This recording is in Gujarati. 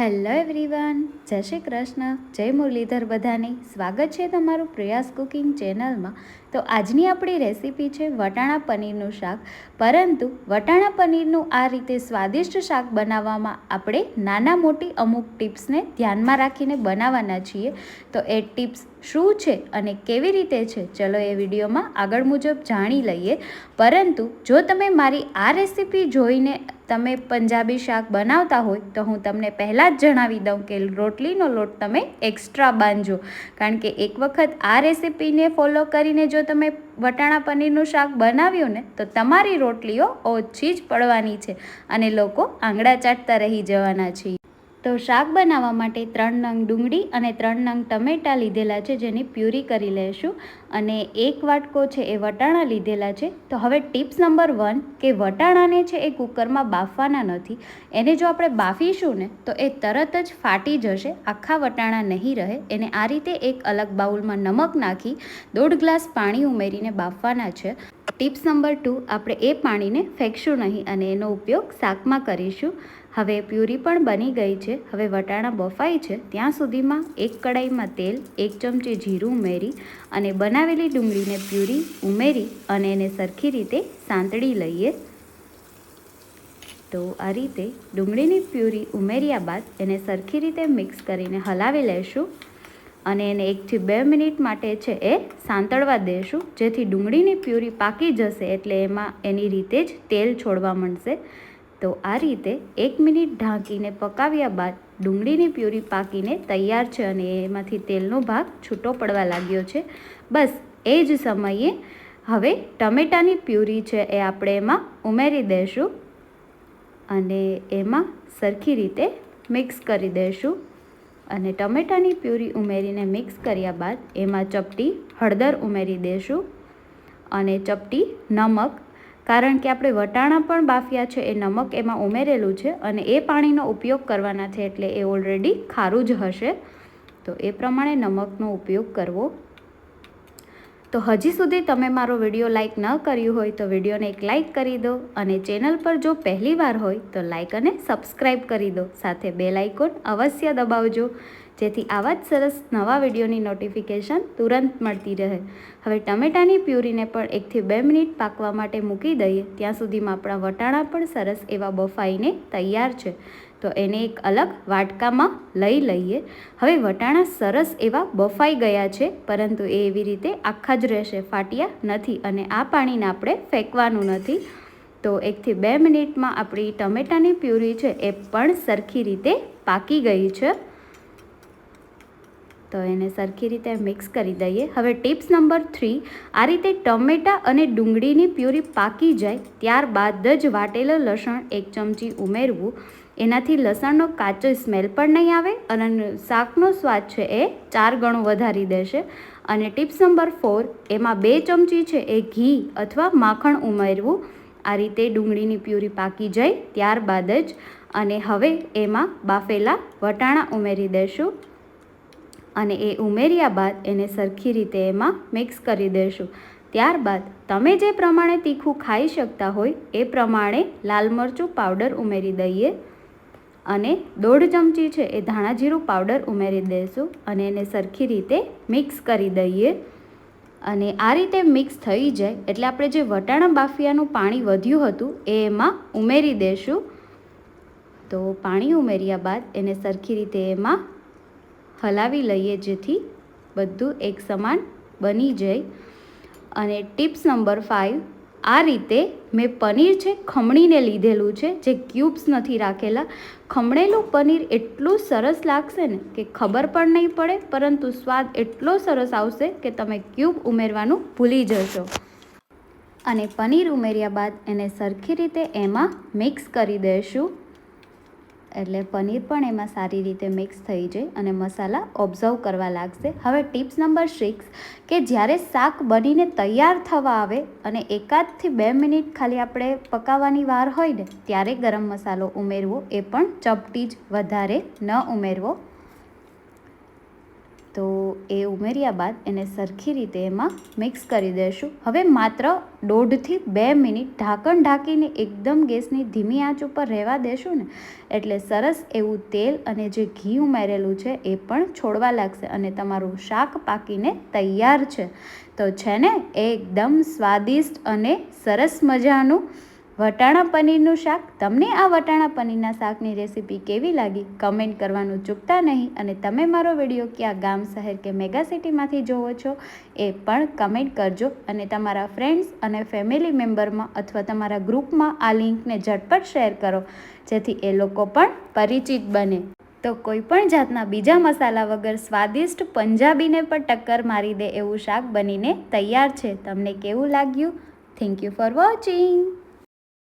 હેલો એવરીવન જય શ્રી કૃષ્ણ જય મુરલીધર બધાને. સ્વાગત છે તમારું પ્રયાસ કુકિંગ ચેનલમાં. તો આજની આપણી રેસીપી છે વટાણા પનીરનું શાક. પરંતુ વટાણા પનીરનું આ રીતે સ્વાદિષ્ટ શાક બનાવવામાં આપણે નાના મોટી અમુક ટિપ્સને ધ્યાનમાં રાખીને બનાવવાના છીએ. તો એ ટિપ્સ શું છે અને કેવી રીતે છે ચલો એ વિડીયોમાં આગળ મુજબ જાણી લઈએ. પરંતુ જો તમે મારી આ રેસીપી જોઈને તમે પંજાબી શાક બનાવતા હોય તો હું તમને પહેલાં જ જણાવી દઉં કે રોટલીનો લોટ તમે એક્સ્ટ્રા બાંધજો. કારણ કે એક વખત આ રેસીપીને ફોલો કરીને જો તમે વટાણા પનીરનું શાક બનાવ્યું ને, તો તમારી રોટલીઓ ઓછી જ પડવાની છે અને લોકો આંગળા ચાટતા રહી જવાના છે. તો શાક બનાવવા માટે ત્રણ નંગ ડુંગળી અને ત્રણ નંગ ટમેટાં લીધેલા છે, જેની પ્યુરી કરી લેશું. અને એક વાટકો છે એ વટાણા લીધેલા છે. તો હવે ટિપ્સ નંબર વન કે વટાણાને છે એ કુકરમાં બાફવાના નથી. એને જો આપણે બાફીશું ને, તો એ તરત જ ફાટી જશે. આખા વટાણા નહીં રહે. એને આ રીતે એક અલગ બાઉલમાં નમક નાખી દોઢ ગ્લાસ પાણી ઉમેરીને બાફવાના છે. ટિપ્સ નંબર ટુ, આપણે એ પાણીને ફેંકશું નહીં અને એનો ઉપયોગ શાકમાં કરીશું. હવે પ્યુરી પણ બની ગઈ છે. હવે વટાણા બફાય છે. ત્યાં સુધીમાં એક કડાઈમાં તેલ, એક ચમચી જીરું ઉમેરી અને બનાવેલી ડુંગળીને પ્યુરી ઉમેરી અને એને સરખી રીતે સાંતળી લઈએ. તો આ રીતે ડુંગળીની પ્યુરી ઉમેર્યા બાદ એને સરખી રીતે મિક્સ કરીને હલાવી લેશું અને એને એકથી બે મિનિટ માટે છે એ સાંતળવા દેશું. જેથી ડુંગળીની પ્યુરી પાકી જશે એટલે એમાં એની રીતે જ તેલ છોડવા માંડશે. તો આ રીતે એક મિનિટ ઢાંકીને પકાવ્યા બાદ ડુંગળીની પ્યુરી પાકીને તૈયાર છે અને એમાંથી તેલનો ભાગ છૂટો પડવા લાગ્યો છે. બસ એ જ સમયે હવે ટમેટાની પ્યુરી છે એ આપણે એમાં ઉમેરી દઈશું અને એમાં સરખી રીતે મિક્સ કરી દઈશું અને ટમેટાની પ્યુરી ઉમેરીને મિક્સ કર્યા બાદ એમાં ચપટી હળદર ઉમેરી દઈશું અને ચપટી નમક કારણ કે આપણે વટાણા પણ બાફ્યા છે, એ નમક એમાં ઉમેરેલું છે અને એ પાણીનો ઉપયોગ કરવાના છે એટલે એ ઓલરેડી ખારું જ હશે. તો એ પ્રમાણે નમકનો ઉપયોગ કરવો. તો હજી સુધી તમે મારો વીડિયો લાઇક ન કર્યું હોય તો વિડીયોને એક લાઇક કરી દો અને ચેનલ પર જો પહેલીવાર હોય તો લાઇક અને સબસ્ક્રાઈબ કરી દો. સાથે બેલ આઇકોન અવશ્ય દબાવજો. જેથી આવા જ સરસ નવા વિડીયોની નોટિફિકેશન તુરંત મળતી રહે. હવે ટમેટાની પ્યુરીને પણ એકથી બે મિનિટ પાકવા માટે મૂકી દઈએ. ત્યાં સુધીમાં આપણા વટાણા પણ સરસ એવા બફાઈને તૈયાર છે. તો એને એક અલગ વાટકામાં લઈ લઈએ. હવે વટાણા સરસ એવા બફાઈ ગયા છે, પરંતુ એ એવી રીતે આખા જ રહેશે, ફાટ્યા નથી અને આ પાણીને આપણે ફેંકવાનું નથી. તો એકથી બે મિનિટમાં આપણી ટમેટાની પ્યુરી છે, એ પણ સરખી રીતે પાકી ગઈ છે. તો એને સરખી રીતે મિક્સ કરી દઈએ. હવે ટિપ્સ નંબર થ્રી આ રીતે ટમેટાં અને ડુંગળીની પ્યુરી પાકી જાય ત્યારબાદ જ વાટેલો લસણ એક ચમચી ઉમેરવું. એનાથી લસણનો કાચો સ્મેલ પણ નહીં આવે અને શાકનો સ્વાદ છે એ ચાર ગણો વધારી દેશે. અને ટિપ્સ નંબર ફોર એમાં બે ચમચી છે એ ઘી અથવા માખણ ઉમેરવું. આ રીતે ડુંગળીની પ્યુરી પાકી જાય ત્યારબાદ જ. અને હવે એમાં બાફેલા વટાણા ઉમેરી દઈશું અને એ ઉમેર્યા બાદ એને સરખી રીતે એમાં મિક્સ કરી દઈશું ત્યારબાદ તમે જે પ્રમાણે તીખું ખાઈ શકતા હોય, એ પ્રમાણે લાલ મરચું પાવડર ઉમેરી દઈએ અને દોઢ ચમચી છે એ ધાણા જીરું પાવડર ઉમેરી દઈશું અને એને સરખી રીતે મિક્સ કરી દઈએ. અને આ રીતે મિક્સ થઈ જાય એટલે આપણે જે વટાણા બાફિયાનું પાણી વધ્યું હતું, એ એમાં ઉમેરી દઈશું તો પાણી ઉમેર્યા બાદ એને સરખી રીતે એમાં હલાવી લઈએ જેથી બધું એક સમાન બની જાય. અને ટિપ્સ નંબર ફાઇવ આ રીતે મેં પનીર છે ખમણીને લીધેલું છે, જે ક્યુબ્સ નથી રાખેલા. ખમણેલું પનીર એટલું સરસ લાગશે ને કે ખબર પણ નહીં પડે, પરંતુ સ્વાદ એટલો સરસ આવશે કે તમે ક્યુબ ઉમેરવાનું ભૂલી જશો. અને પનીર ઉમેર્યા બાદ એને સરખી રીતે એમાં મિક્સ કરી દઈશું એટલે પનીર પણ એમાં સારી રીતે મિક્સ થઈ જાય અને મસાલા ઓબ્ઝર્વ કરવા લાગશે. હવે ટિપ્સ નંબર સિક્સ કે જ્યારે શાક બનીને તૈયાર થવા આવે અને એકાદથી બે મિનિટ ખાલી આપણે પકાવવાની વાર હોય ને, ત્યારે ગરમ મસાલો ઉમેરવો એ પણ ચપટી જ વધારે ન ઉમેરવો. તો એ ઉમેર્યા બાદ એને સરખી રીતે એમાં મિક્સ કરી દઈશું હવે માત્ર દોઢથી બે મિનિટ ઢાંકણ ઢાંકીને એકદમ ગેસની ધીમી આંચ ઉપર રહેવા દેશું ને, એટલે સરસ એવું તેલ અને જે ઘી ઉમેરેલું છે એ પણ છોડવા લાગશે અને તમારું શાક પાકીને તૈયાર છે. તો છે ને, એકદમ સ્વાદિષ્ટ અને સરસ મજાનું વટાણા પનીરનું શાક? તમને આ વટાણા પનીરના શાકની રેસીપી કેવી લાગી? કમેન્ટ કરવાનું ચૂકતા નહીં અને તમે મારો વીડિયો ક્યાં ગામ, શહેર કે મેગા સિટીમાંથી જોવો છો એ પણ કમેન્ટ કરજો અને તમારા ફ્રેન્ડ્સ અને ફેમિલી મેમ્બરમાં અથવા તમારા ગ્રુપમાં આ લિંકને ઝટપટ શેર કરો, જેથી એ લોકો પણ પરિચિત બને. તો કોઈ પણ જાતના બીજા મસાલા વગર સ્વાદિષ્ટ પંજાબીને પણ ટક્કર મારી દે એવું શાક બનીને તૈયાર છે. તમને કેવું લાગ્યું? Thank you for watching